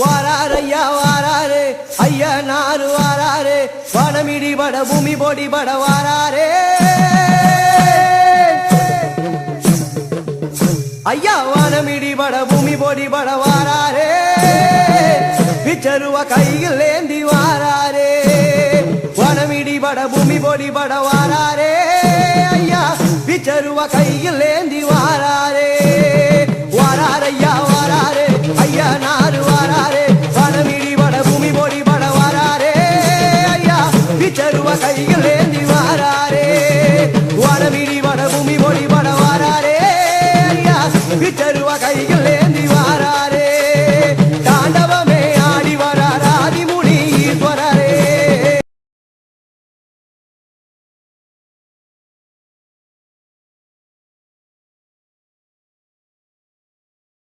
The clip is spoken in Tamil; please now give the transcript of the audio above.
வாராரு ஐயா வாராரு. ஐயா நாறு வாராரு. வனமிடி பட பூமி பொடி பட வாராரே. ஐயா வனமிடி பட பூமி பொடி பட வாராரே. பிச்சருவ கையில் ஏந்தி வாராரே. வனமிடி பட பூமி பொடி பட வாராரே. ஐயா பிச்சருவ கையில் ஏந்தி வாரா சருவ கையில் ஏந்தி வாராரே வனவிடி வனபூமி மொழி வனவாரே சருவ கையில் ஏந்தி வாராரே